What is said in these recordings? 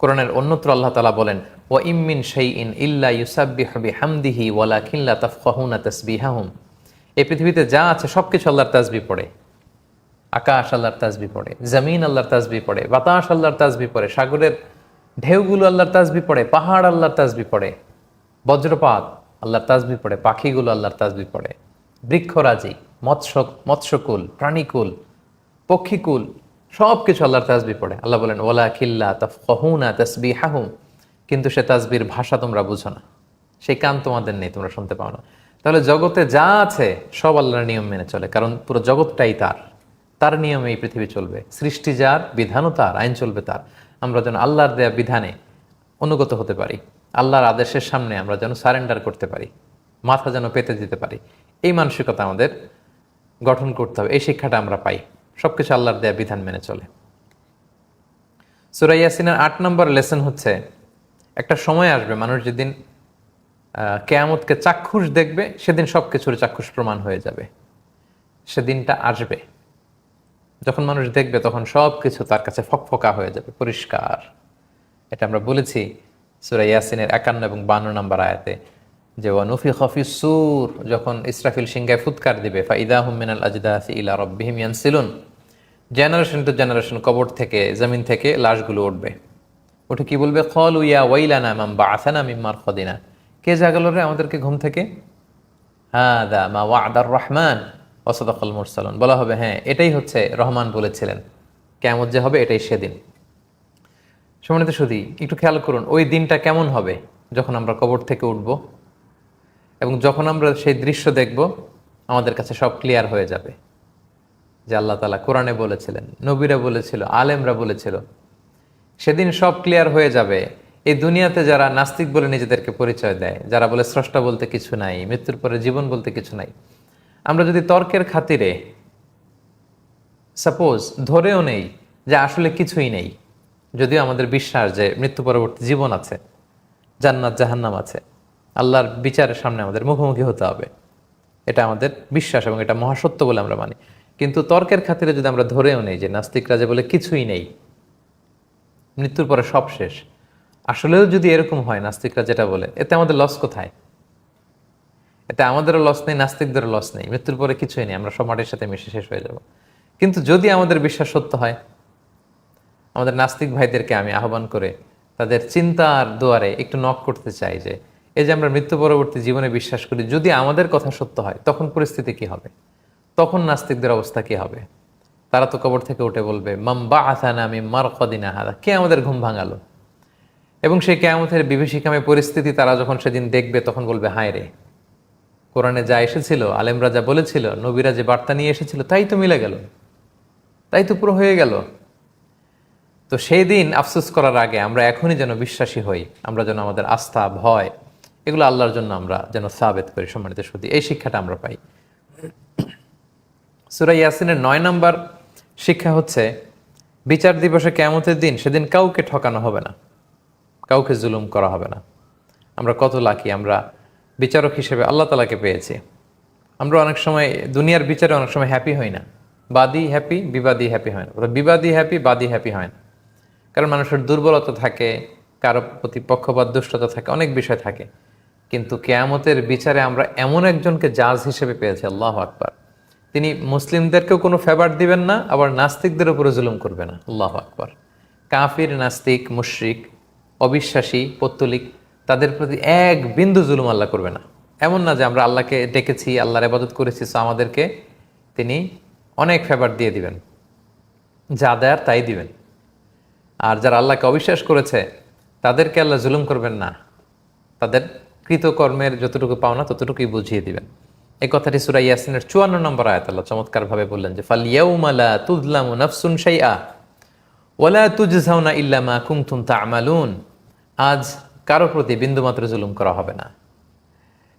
কোরআনের অন্যত্র আল্লাহ তালা বলেন ও ইম্মিন সেই ইন ইল্লা ইউসাব্বিহ বিহামদিহি ওয়ালা কিল্লা তাফকাহুনা তাসবিহাহুম। এই পৃথিবীতে যা আছে সব কিছু আল্লাহর তাজবি পড়ে। আকাশ আল্লাহর তাজবি পড়ে, জমিন আল্লাহর তাজবি পড়ে, বাতাস আল্লাহর তাজবি পড়ে, সাগরের ঢেউগুলো আল্লাহর তাজবি পড়ে, পাহাড় আল্লাহর তাজবি পড়ে, বজ্রপাত আল্লাহর তাজবি পড়ে, পাখিগুলো আল্লাহর তাজবি পড়ে, বৃক্ষরাজি, মৎস্য, মৎস্যকুল, প্রাণীকুল, পক্ষীকুল সব কিছু আল্লাহর তাজবি পড়ে। আল্লাহ বলেন ওলা খিল্লা তফহুনা তসবি হাহুম কিন্তু সে তাজবির ভাষা তোমরা বুঝো না। সেই কান তোমাদের নেই, তোমরা শুনতে পাও না। তাহলে জগতে যা আছে, সব আল্লাহর নিয়ম মেনে চলে, কারণ পুরো জগৎটাই তার। তার নিয়মে এই পৃথিবী চলবে। সৃষ্টি যার, বিধানও তার, আইন চলবে তার। আমরা যেন আল্লাহর দেয়া বিধানে অনুগত হতে পারি। আল্লাহর আদেশের সামনে আমরা যেন সারেন্ডার করতে পারি। মাথা যেন পেতে দিতে পারি। এই মানসিকতা আমাদের গঠন করতে হবে। এই শিক্ষাটা আমরা পাই। সবকিছু আল্লাহর দেয়া বিধান মেনে চলে। সুরাই ইয়াসিনের আট নম্বর লেসন হচ্ছে, একটা সময় আসবে, মানুষ যেদিন কেয়ামতকে চাক্ষুষ দেখবে, সেদিন সব কিছুর চাক্ষুষ প্রমাণ হয়ে যাবে। সেদিনটা আসবে। যখন মানুষ দেখবে, তখন সব কিছু তার কাছে ফকফকা হয়ে যাবে, পরিষ্কার। এটা আমরা বলেছি সুরাই ইয়াসিনের একান্ন এবং বান্ন নম্বর আয়াতে। যে ওয়ানুফি খফি সুর, যখন ইসরাফিল সিংগায় ফুৎকার দিবে, ফাইদা হুমিনাল আজদাসি ইলা রব্বিহিম ইয়ানসিলুন জেনারেশন টু জেনারেশন কবর থেকে, জমিন থেকে লাশগুলো উঠবে। উঠে কি বলবে? খল উইয়া ওয়াইলানা মাম বা আসানা মিম্মার খদিনা কে জাগালো রে আমাদেরকে ঘুম থেকে? হ্যাঁ দা মা ওয়াদার রহমান ওসদাকল মুরসালন। বলা হবে হ্যাঁ এটাই হচ্ছে রহমান বলেছিলেন। কেমন যে হবে, এটাই সেদিন। সম্মানিত সুদী একটু খেয়াল করুন, ওই দিনটা কেমন হবে যখন আমরা কবর থেকে উঠব? এবং যখন আমরা সেই দৃশ্য দেখব, আমাদের কাছে সব ক্লিয়ার হয়ে যাবে। যে আল্লাহ তালা কোরআনে বলেছিলেন, নবীরা বলেছিল, আলেমরা বলেছিল, সেদিন সব ক্লিয়ার হয়ে যাবে। এই দুনিয়াতে যারা নাস্তিক বলে নিজেদেরকে পরিচয় দেয়, যারা বলে স্রষ্টা বলতে কিছু নাই, মৃত্যুর পরে জীবন বলতে কিছু নাই, আমরা যদি তর্কের খাতিরে সাপোজ ধরেও নেই যে আসলে কিছুই নেই, যদিও আমাদের বিশ্বাস যে মৃত্যু পরবর্তী জীবন আছে, জান্নাত জাহান্নাম আছে আল্লাহর বিচারের সামনে আমাদের মুখোমুখি হতে হবে। এটা আমাদের বিশ্বাস এবং এটা মহাসত্য বলে আমরা মানি। কিন্তু তর্কের খাতিরে যদি আমরা ধরেও নেই যে নাস্তিকরা যে বলে কিছুই নেই, মৃত্যুর পরে সব শেষ, আসলেও যদি এরকম হয় নাস্তিকরা যেটা বলে, এতে আমাদের লস কোথায়? এতে আমাদেরও লস নেই, নাস্তিকদেরও লস নেই, মৃত্যুর পরে কিছুই নেই, আমরা সব মাটির সাথে মিশে শেষ হয়ে যাব। কিন্তু যদি আমাদের বিশ্বাস সত্য হয়, আমাদের নাস্তিক ভাইদেরকে আমি আহ্বান করে তাদের চিন্তার দুয়ারে একটু নক করতে চাই যে এই যে আমরা মৃত্যু পরবর্তী জীবনে বিশ্বাস করি, যদি আমাদের কথা সত্য হয়, তখন পরিস্থিতি কি হবে? তখন নাস্তিকদের অবস্থা কি হবে? তারা তো কবর থেকে উঠে বলবে মাম্বা আসানা আমি মার কদিনা হাদা কে আমাদের ঘুম ভাঙালো? এবং সেই কেয়ামতের বিভীষিকামে পরিস্থিতি তারা যখন সেদিন দেখবে, তখন বলবে, হায় রে, কোরআনে যা এসেছিল, আলেমরা যা বলেছিল, নবীরা যে বার্তা নিয়ে এসেছিল, তাই তো মিলে গেল, তাই তো পুরো হয়ে গেল। তো সেই দিন আফসোস করার আগে আমরা এখনই যেন বিশ্বাসী হই, আমরা যেন আমাদের আস্থা, ভয় এগুলো আল্লাহর জন্য আমরা যেন সাবেত করি, সম্মানিত সত্যি এই শিক্ষাটা আমরা পাই। সুরা ইয়াসিনের নয় নম্বর শিক্ষা হচ্ছে, বিচার দিবসে কেমতের দিন সেদিন কাউকে ঠকানো হবে না, কাউকে জুলুম করা হবে না। আমরা কত লাকি, আমরা বিচারক হিসেবে আল্লাহ তালাকে পেয়েছি। আমরা অনেক সময় দুনিয়ার বিচারে অনেক সময় হ্যাপি হই না। বাদী হ্যাপি বিবাদী হ্যাপি হয় না। বিবাদী হ্যাপি বাদী হ্যাপি হয় না। কারণ মানুষের দুর্বলতা থাকে, কারও প্রতি পক্ষপাত দুষ্টতা থাকে, অনেক বিষয় থাকে। কিন্তু কেয়ামতের বিচারে আমরা এমন একজনকে জাজ হিসেবে পেয়েছি, আল্লাহ আকবার। তিনি মুসলিমদেরকেও কোনো ফেভার দিবেন না, আবার নাস্তিকদের উপরে জুলুম করবে না, আল্লাহ আকবার। কাফির, নাস্তিক, মুশরিক, অবিশ্বাসী, পত্তলিক, তাদের প্রতি এক বিন্দু জুলুম আল্লাহ করবে না। এমন না যে আমরা আল্লাহকে ডেকেছি, আল্লাহর আবাদত করেছি সো আমাদেরকে তিনি অনেক ফেভার দিয়ে দিবেন। যা দেয়ার তাই দিবেন। আর যারা আল্লাহকে অবিশ্বাস করেছে, তাদেরকে আল্লাহ জুলুম করবেন না। তাদের কৃতকর্মের যতটুকু পাওনা ততটুকুই বুঝিয়ে দিবেন। এই কথাটি সুরা ইয়াসিনের চুয়ান্ন নম্বর আয়াত, আল্লাহ চমৎকারভাবে বললেন যে ফাল ইয়াউমালা তুজলামু নাফসুন শাইআ ওয়ালা তুজজাউনা ইল্লা মা কুনতুম আজ কারও প্রতি বিন্দুমাত্র জুলুম করা হবে না।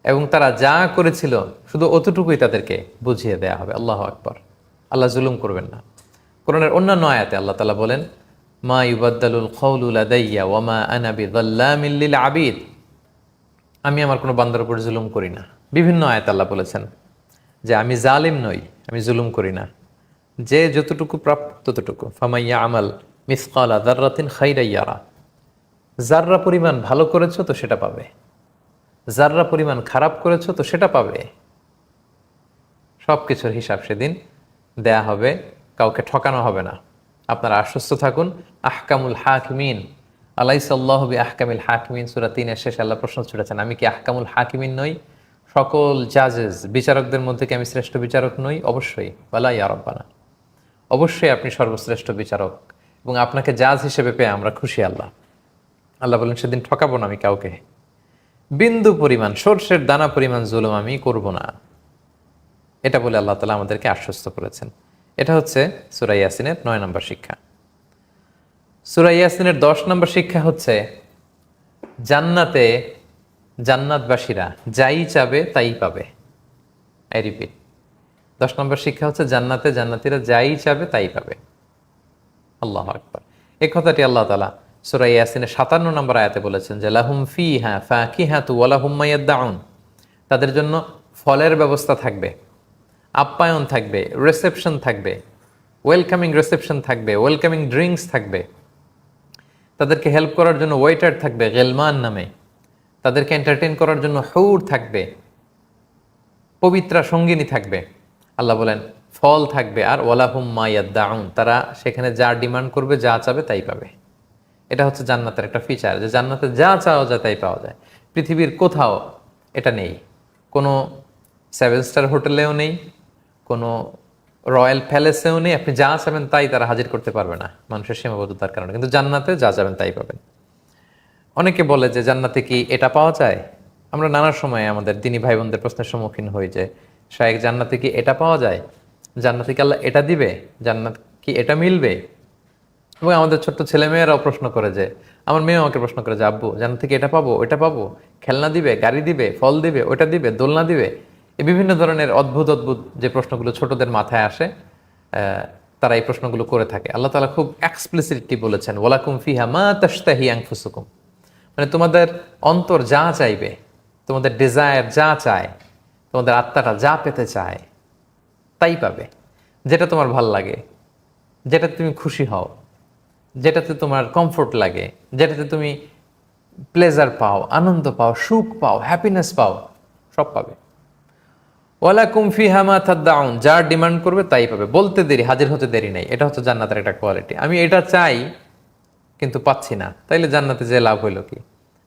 এবং তারা যা করেছিল শুধু অতটুকুই তাদেরকে বুঝিয়ে দেয়া হবে। আল্লাহ আকবর। আল্লাহ জুলুম করবেন না। কোরআনের অন্যান্য আয়াতে আল্লাহ তালা বলেন, মা ইউবাদ্দালুল খৌলুল আদাইয়া ওয়ামা আনাবি মিল্লিল আবিদ। আমি আমার কোনো বান্দার উপর জুলুম করি না। বিভিন্ন আয়াত আল্লাহ বলেছেন যে, আমি জালিম নই, আমি জুলুম করি না। যে যতটুকু প্রাপ্ত ততটুকু। ফামাইয়া আমাল মিসকাল আদারাতিন খাইরাইয়ারা যাররা পরিমাণ ভালো করেছ তো সেটা পাবে। যাররা পরিমাণ খারাপ করেছ তো সেটা পাবে। সব কিছুর হিসাব সেদিন দেয়া হবে, কাউকে ঠকানো হবে না। আপনারা আশ্বস্ত থাকুন, আহকামুল হাকিমিন। আলাই সাল্লাহবি আহকামিল হাকিমিন, সুরা তিনের শেষে, আল্লাহ প্রশ্ন ছুটেছেন আমি কি আহকামুল হাকিমিন নই? সকল জাজেস, বিচারকদের মধ্যে কি আমি শ্রেষ্ঠ বিচারক নই? অবশ্যই। বালাই আরব্বানা অবশ্যই আপনি সর্বশ্রেষ্ঠ বিচারক, এবং আপনাকে জাজ হিসেবে পেয়ে আমরা খুশি, আল্লাহ। আল্লাহ বলেন, সেদিন ঠকাবো না আমি কাউকে। বিন্দু পরিমাণ, সর্ষের দানা পরিমাণ জুলুম আমি করব না। এটা বলে আল্লাহ তালা আমাদেরকে আশ্বস্ত করেছেন। এটা হচ্ছে সুরাই ইয়াসিনের নয় নম্বর শিক্ষা। সুরাই ইয়াসিনের দশ নম্বর শিক্ষা হচ্ছে, জান্নাতে জান্নাতবাসীরা যাই চাবে তাই পাবে। আই রিপিট দশ নম্বর শিক্ষা হচ্ছে, জান্নাতে জান্নাতিরা যাই চাবে তাই পাবে। আল্লাহ আকবর। এই কথাটি আল্লাহ তালা সুরাই ইয়াসিনের সাতান্ন নম্বর আয়াতে বলেছেন যে, লাহুম ফি হ্যাঁ কি হ্যাঁ তু ওয়ালাহুম মাইয়াদ্দাউন তাদের জন্য ফলের ব্যবস্থা থাকবে, আপ্যায়ন থাকবে রিসেপশন থাকবে ওয়েলকামিং রিসেপশন থাকবে ওয়েলকামিং ড্রিঙ্কস থাকবে। তাদেরকে হেল্প করার জন্য ওয়েটার থাকবে গেলমান নামে। তাদেরকে এন্টারটেন করার জন্য হৌর থাকবে। পবিত্রা সঙ্গিনী থাকবে। আল্লাহ বলেন, ফল থাকবে আর ওয়ালাহুম মায়াদ্দাউন তারা সেখানে যা ডিমান্ড করবে, যা চাবে তাই পাবে। এটা হচ্ছে জান্নাতের একটা ফিচার যে জান্নাতে যা চাওয়া যায় তাই পাওয়া যায়। পৃথিবীর কোথাও এটা নেই। কোনো সেভেন স্টার হোটেলেও নেই, কোনো রয়্যাল প্যালেসেও নেই, আপনি যা চাবেন তাই তারা হাজির করতে পারবে না। মানুষের সীমাবদ্ধতার কারণে। কিন্তু জান্নাতে যা যাবেন তাই পাবেন। অনেকে বলে যে জান্নাতে কি এটা পাওয়া যায়? আমরা নানা সময়ে আমাদের দিনী ভাই বোনদের প্রশ্নের সম্মুখীন হই যে শায়েক জান্নাতে কি এটা পাওয়া যায়? জান্নাতে কি আল্লাহ এটা দিবে? জান্নাত কি এটা মিলবে? এবং আমাদের ছোট্ট ছেলেমেয়েরাও প্রশ্ন করে যে, আমার মেয়েও আমাকে প্রশ্ন করে যে, আব্বু, জান্নাত থেকে এটা পাবো? ওটা পাবো? খেলনা দিবে, গাড়ি দিবে, ফল দিবে ওটা দিবে, দোলনা দিবে? বিভিন্ন ধরনের অদ্ভুত অদ্ভুত যে প্রশ্নগুলো ছোটদের মাথায় আসে তারা এই প্রশ্নগুলো করে থাকে। আল্লাহ তালা খুব এক্সপ্লিসিটলি বলেছেন, ওয়ালাকুম ফিহা মা তাস্তাহি আংফুসুকুম মানে তোমাদের অন্তর যা চাইবে, তোমাদের ডিজায়ার যা চায়, তোমাদের আত্মাটা যা পেতে চায়, তাই পাবে। যেটা তোমার ভালো লাগে, যেটাতে তুমি খুশি হও, যেটাতে তোমার কমফোর্ট লাগে, যেটাতে তুমি প্লেজার পাও, আনন্দ পাও, সুখ পাও হ্যাপিনেস পাও, সব পাবে। ওয়ালা কুমফি হামা থাদ্দাউন যার ডিমান্ড করবে তাই পাবে। বলতে দেরি, হাজির হতে দেরি নেই। এটা হচ্ছে জান্নাতের একটা কোয়ালিটি আমি এটা চাই, কিন্তু পাচ্ছি না। তাইলে জান্নাতে যে লাভ হইল কি?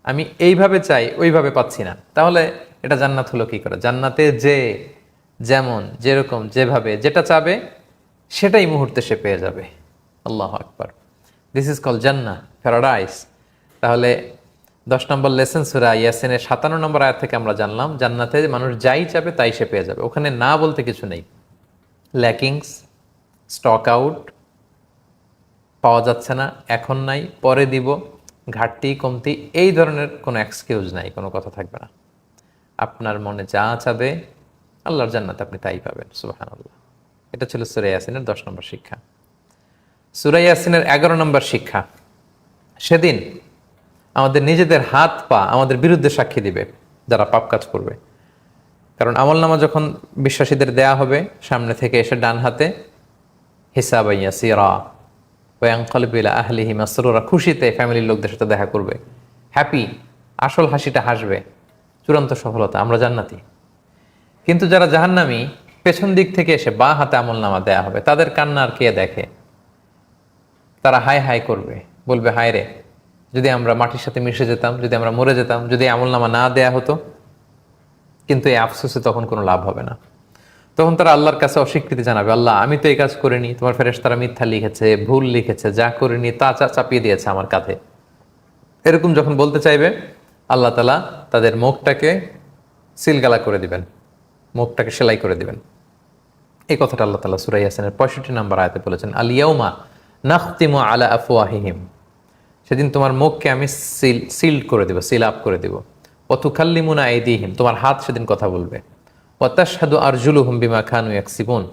আমি এইভাবে চাই, ওইভাবে পাচ্ছি না। তাহলে এটা জান্নাত হলো কি করে? জান্নাতে যে, যেমন, যেরকম, যেভাবে, যেটা চাবে, সেটাই মুহূর্তে সে পেয়ে যাবে। আল্লাহ আকবার। দিস ইজ কল জান্না প্যারাডাইস তাহলে দশ নম্বর লেসেন সুরা ইয়াসিনের সাতান্ন নম্বর আয়াত থেকে আমরা জানলাম, জান্নাতে মানুষ যাই চাবে তাই সে পেয়ে যাবে। ওখানে না বলতে কিছু নেই। ল্যাকিংস স্টক আউট পাওয়া যাচ্ছে না, এখন নাই, পরে দিব, ঘাটতি, কমতি, এই ধরনের কোনো এক্সকিউজ নাই, কোনো কথা থাকবে না। আপনার মনে যা চাবে, আল্লাহর জান্নাতে আপনি তাই পাবেন সুবাহান আল্লাহ এটা ছিল সুরাই ইয়াসিনের দশ নম্বর শিক্ষা। সুরাই ইয়াসিনের এগারো নম্বর শিক্ষা, সেদিন আমাদের নিজেদের হাত পা আমাদের বিরুদ্ধে সাক্ষী দিবে যারা পাপ কাজ করবে। কারণ আমল নামা যখন বিশ্বাসীদের দেয়া হবে, সামনে থেকে এসে ডান হাতে হিসাব আহলিহি মাসরুরা, খুশিতে ফ্যামিলির লোকদের সাথে দেখা করবে। হ্যাপি আসল হাসিটা হাসবে, চূড়ান্ত সফলতা, আমরা জান্নাতি। কিন্তু যারা জাহান্নামি, পেছন দিক থেকে এসে বা হাতে আমল নামা দেয়া হবে, তাদের কান্না আর কে দেখে? তারা হাই হাই করবে, বলবে, হায় রে যদি আমরা মাটির সাথে মিশে যেতাম, যদি আমরা মরে যেতাম, যদি আমল নামা না দেয়া হতো, কিন্তু এই আফসোসে তখন কোনো লাভ হবে না। তখন তারা আল্লাহর কাছে অস্বীকৃতি জানাবে, আল্লাহ, আমি তো এই কাজ করিনি। তোমার ফেরেস তারা মিথ্যা লিখেছে, ভুল লিখেছে, যা করিনি তা চাপিয়ে দিয়েছে আমার কাঁধে। এরকম যখন বলতে চাইবে, আল্লাহ তালা তাদের মুখটাকে সিলগালা করে দিবেন, মুখটাকে সেলাই করে দিবেন। এই কথাটা আল্লাহ তালা সুরাই হাসানের পঁয়ষট্টি নাম্বার আয়তে বলেছেন আলিয়াউমা নাখতিমু আলা আফওয়াহিহিম। সেদিন তোমার মুখকে আমি সিল সিল্ড করে দেবো, সিল আপ করে দেবো। অতুখাল্লিমুনা আইদিহিম, তোমার হাত সেদিন কথা বলবে। ওয়াতাশহাদু আরজুলুহুম বিমা খানু ইয়াকসিবুন,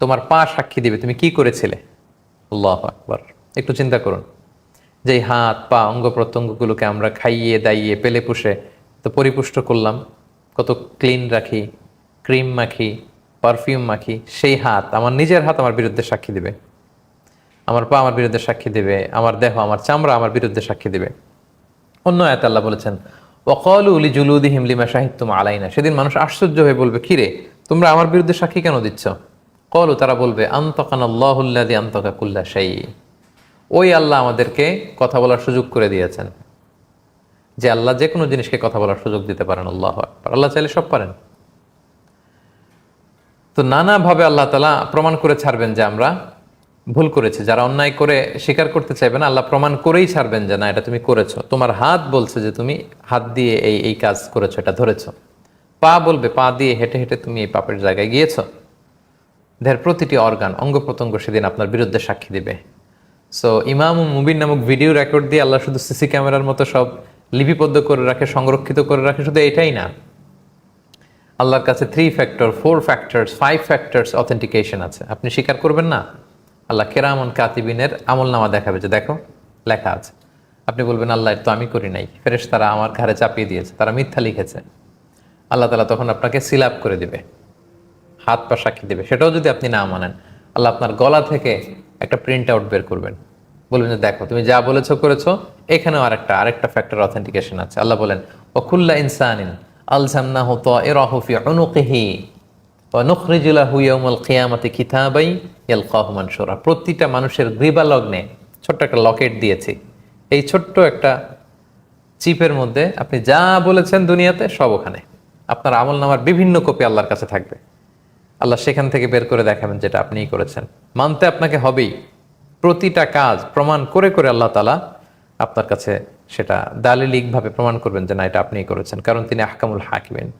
তোমার পা সাক্ষী দিবে, তুমি কি করেছিলে? আল্লাহ আকবার। একটু চিন্তা করুন। যে হাত, পা, অঙ্গ প্রত্যঙ্গগুলোকে আমরা খাইয়ে, দাইয়ে, পেলে পুষে তো পরিপুষ্ট করলাম, কত ক্লিন রাখি, ক্রিম মাখি, পারফিউম মাখি, সেই হাত আমার নিজের হাত আমার বিরুদ্ধে সাক্ষী দিবে। আমার পা আমার বিরুদ্ধে সাক্ষী দিবে, আমার দেহ, আমার চামড়া আমার বিরুদ্ধে সাক্ষী দিবে। অন্য আয়াত আল্লাহ বলেছেন ওকলু উলি জুলুদি হিমলিমা সাহিত্যম আলাইনা। সেদিন মানুষ আশ্চর্য হয়ে বলবে, কিরে, তোমরা আমার বিরুদ্ধে সাক্ষী কেন দিচ্ছ? কলু, তারা বলবে আন্তকান আন্তকা কুল্লা সেই ওই আল্লাহ আমাদেরকে কথা বলার সুযোগ করে দিয়েছেন, যে আল্লাহ যে কোনো জিনিসকে কথা বলার সুযোগ দিতে পারেন, আল্লাহ। আল্লাহ চাইলে সব পারেন। তো নানাভাবে আল্লাহ তালা প্রমাণ করে ছাড়বেন যে আমরা ভুল করেছে, যারা অন্যায় করে স্বীকার করতে চাইবে না, আল্লাহ প্রমাণ করেই ছাড়বেন যে না, এটা তুমি করেছ। তোমার হাত বলছে যে তুমি হাত দিয়ে এই এই কাজ করেছ, এটা ধরেছো। পা বলবে, পা দিয়ে হেঁটে হেঁটে তুমি এই পাপের জায়গায় গিয়েছো। দেহের প্রতিটি অর্গান অঙ্গ প্রত্যঙ্গ সেদিন আপনার বিরুদ্ধে সাক্ষী দিবে। সো ইমাম মুবিন নামক ভিডিও রেকর্ড দিয়ে আল্লাহ শুধু সিসি ক্যামেরার মতো সব লিপিবদ্ধ করে রাখে, সংরক্ষিত করে রাখে, শুধু এটাই না। আল্লাহর কাছে three factor four factors five factors authentication আছে। আপনি স্বীকার করবেন না? আল্লাহ কেরামন কাতিবিনের আমল নামা দেখাবে যে দেখো, লেখা আছে। আপনি বলবেন, আল্লাহ তো আমি করি নাই। ফেরেশ তারা আমার ঘাড়ে চাপিয়ে দিয়েছে, তারা মিথ্যা লিখেছে। আল্লাহ তালা তখন আপনাকে সিল আপ করে দিবে, হাত পা সাক্ষী দেবে। সেটাও যদি আপনি না মানেন, আল্লাহ আপনার গলা থেকে একটা প্রিন্ট আউট বের করবেন। বলবেন যে দেখো, তুমি যা বলেছ, করেছ, এখানেও আরেকটা আরেকটা ফ্যাক্টর অথেন্টিকেশন আছে। আল্লাহ বলেন ওকুল্লা ইনসানিন আলসামনা হতো এরাহফি অনুকিহি প্রতিটা মানুষের গ্রীবা লগ্নে ছোট্ট একটা লকেট দিয়েছি। এই ছোট্ট একটা চিপের মধ্যে আপনি যা বলেছেন দুনিয়াতে সব ওখানে। আপনার আমল নামার বিভিন্ন কপি আল্লাহর কাছে থাকবে। আল্লাহ সেখান থেকে বের করে দেখাবেন যেটা আপনিই করেছেন। মানতে আপনাকে হবেই। প্রতিটা কাজ প্রমাণ করে করে আল্লাহ তালা আপনার কাছে সেটা দালিলিকভাবে প্রমাণ করবেন যে না, এটা আপনিই করেছেন। কারণ তিনি আহকামুল হাকিবেন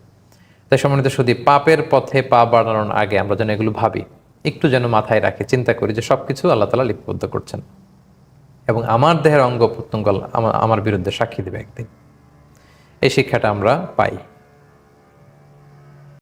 তাই সম্মানিত শুধু পাপের পথে পা বাড়ানোর আগে আমরা যেন এগুলো ভাবি, একটু যেন মাথায় রাখি, চিন্তা করি যে সব কিছু আল্লাহ তালা লিপিবদ্ধ করছেন। এবং আমার দেহের অঙ্গ প্রত্যঙ্গ আমার বিরুদ্ধে সাক্ষী দেবে একদিন। এই শিক্ষাটা আমরা পাই।